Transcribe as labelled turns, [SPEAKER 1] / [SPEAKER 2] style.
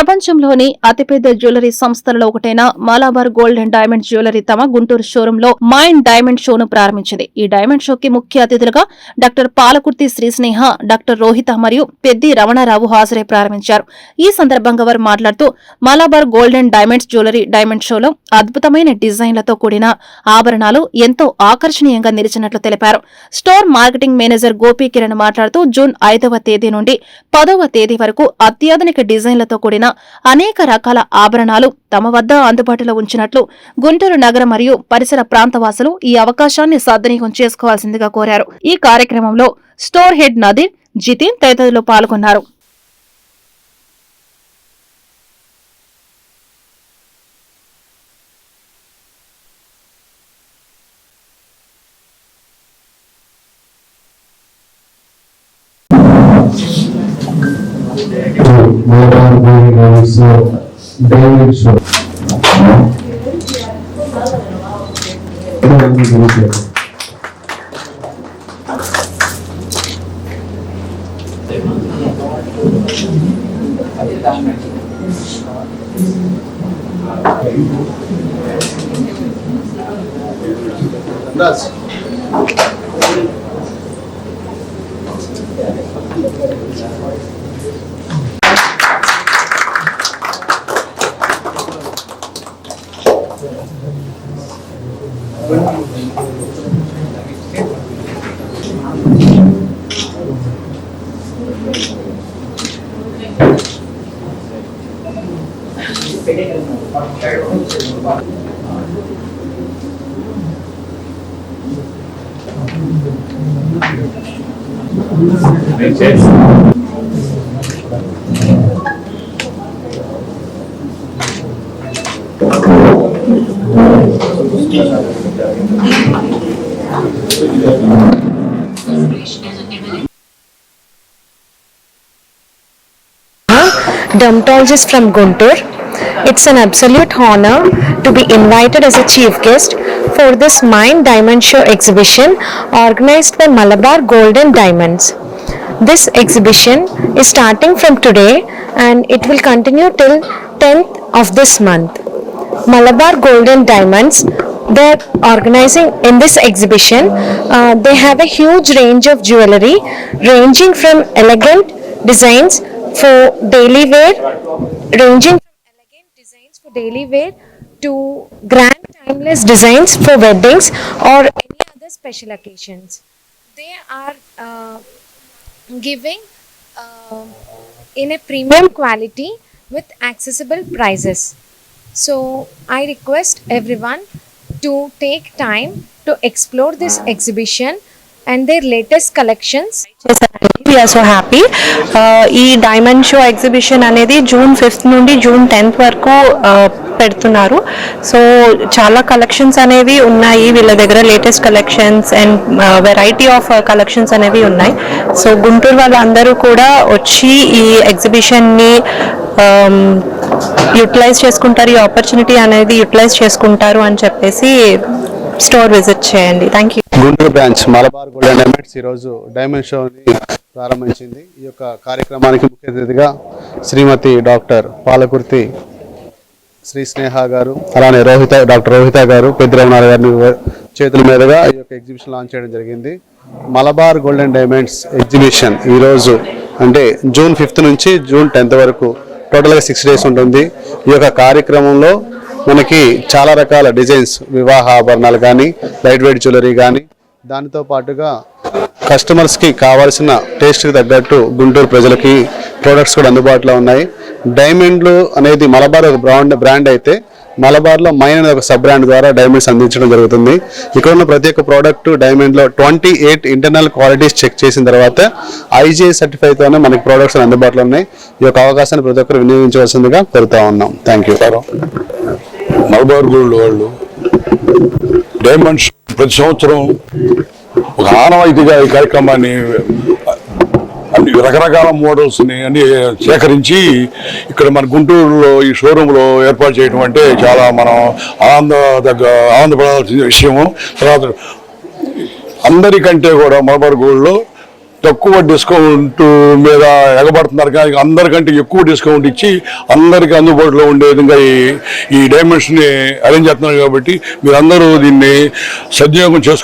[SPEAKER 1] ప్రపంచంలోని అతిపెద్ద జ్యువెలరీ సంస్థలలో ఒకటైన Malabar gold and diamond jewellery తమ గుంటూరు షోరూంలో మైండ్ డైమండ్ షోను ప్రారంభించింది. ఈ డైమండ్ షోకి ముఖ్య అతిథులుగా డాక్టర్ పాలకుర్తి శ్రీస్నేహ డాక్టర్ రోహిత మరియు పెద్ది రమణారావు హాజరై ప్రారంభించారు. ఈ సందర్భంగా వారు మాట్లాడుతూ Malabar gold and diamonds jewellery diamond షోలో అద్భుతమైన డిజైన్లతో కూడిన ఆభరణాలు ఎంతో ఆకర్షణీయంగా నిలిచినట్లు తెలిపారు. Store marketing manager Gopi Kiran మాట్లాడుతూ జూన్ ఐదవ తేదీ నుండి పదవ తేదీ వరకు అత్యాధునిక డిజైన్లతో కూడిన అనేక రకాల ఆభరణాలు తమ వద్ద అందుబాటులో ఉంచినట్లు గుంటూరు నగర మరియు పరిసర ప్రాంతవాసులు ఈ అవకాశాన్ని సద్వినియోగం చేసుకోవాల్సిందిగా కోరారు. ఈ కార్యక్రమంలో స్టోర్ హెడ్ నదీర్ జితిన్ తదితరులు పాల్గొన్నారు.
[SPEAKER 2] Thank you. That's Gracias.
[SPEAKER 3] Dermatologist from Guntur. It's an absolute honor to be invited as a chief guest for this Mind Diamond Show exhibition organized by Malabar Gold and Diamonds. This exhibition is starting from today and it will continue till 10th of this month. Malabar Golden Diamonds they're organizing in this exhibition uh, they have a huge range of jewelry ranging from elegant designs for daily wear ranging from elegant designs for daily wear to grand timeless designs for weddings or any other special occasions. They are uh, giving uh, in a premium quality with accessible prices. So I request everyone to take time to explore this exhibition and their latest collections.
[SPEAKER 4] We're so happy ఈ diamond show exhibition అనేది June fifth నుండి June tenth వరకు uh, పెడుతున్నారు. So చాలా collections అనేవి ఉన్నాయి. వీళ్ళ దగ్గర latest collections and variety of collections అనేవి ఉన్నాయి. సో గుంటూరు వాళ్ళందరూ కూడా వచ్చి ఈ ఎగ్జిబిషన్ని యూటిలైజ్ um, చేసుకుంటారు. ఈ ఆపర్చునిటీ అనేది యూటిలైజ్ చేసుకుంటారు అని చెప్పేసి స్టోర్ విజిట్ చేయండి. Thank you
[SPEAKER 5] Guntur branch Malabar gold diamonds ఈరోజు డైమండ్ షోని ప్రారంభించింది. ఈ యొక్క కార్యక్రమానికి ముఖ్య అతిథిగా శ్రీమతి డాక్టర్ పాలకుర్తి శ్రీ స్నేహ గారు అలానే రోహిత డాక్టర్ రోహిత గారు పెద్దిరమణారావు గారిని చేతుల మీదుగా ఈ యొక్క ఎగ్జిబిషన్ లాంచ్ చేయడం జరిగింది. మలబార్ గోల్డెన్ డైమండ్స్ ఎగ్జిబిషన్ ఈరోజు అంటే జూన్ ఫిఫ్త్ నుంచి జూన్ టెన్త్ వరకు టోటల్గా సిక్స్ డేస్ ఉంటుంది. ఈ యొక్క కార్యక్రమంలో మనకి చాలా రకాల డిజైన్స్ వివాహ ఆభరణాలు కానీ లైట్ వెయిట్ జ్యువెలరీ కానీ దానితో పాటుగా కస్టమర్స్కి కావాల్సిన టేస్ట్కి తగ్గట్టు గుంటూరు ప్రజలకి ప్రోడక్ట్స్ కూడా అందుబాటులో ఉన్నాయి. డైమండ్లు అనేది మలబార్ ఒక బ్రాండ్ బ్రాండ్ అయితే మలబార్లో మైన్ అనే ఒక సబ్ బ్రాండ్ ద్వారా డైమండ్స్ అందించడం జరుగుతుంది. ఇక్కడ ఉన్న ప్రతి ఒక్క product డైమండ్లో twenty eight internal qualities check చేసిన తర్వాత ఐజీఐ సర్టిఫైతోనే మనకి ప్రోడక్ట్స్ అందుబాటులో ఉన్నాయి. ఈ యొక్క అవకాశాన్ని ప్రతి ఒక్కరు వినియోగించవలసిందిగా కోరుతా ఉన్నాం. థ్యాంక్ యూ
[SPEAKER 6] మలబార్ గోల్డ్ వాళ్ళు డైమండ్స్ ప్రతి సంవత్సరం ఒక ఆనవాయితీగా ఈ కార్యక్రమాన్ని అన్ని రకరకాల మోడల్స్ని అన్ని సేకరించి ఇక్కడ మన గుంటూరులో ఈ షోరూంలో ఏర్పాటు చేయడం అంటే చాలా మనం ఆనంద దగ్గ ఆనందపడాల్సిన విషయము. తర్వాత అందరికంటే కూడా మలబార్ గోల్డ్లో తక్కువ డిస్కౌంట్ మీద ఎగబడుతున్నారు. కానీ అందరికంటే ఎక్కువ డిస్కౌంట్ ఇచ్చి అందరికీ అందుబాటులో ఉండే విధంగా ఈ ఈ డైమండ్స్ని అరేంజ్ చేస్తున్నారు కాబట్టి మీరందరూ దీన్ని సద్వినియోగం చేసుకో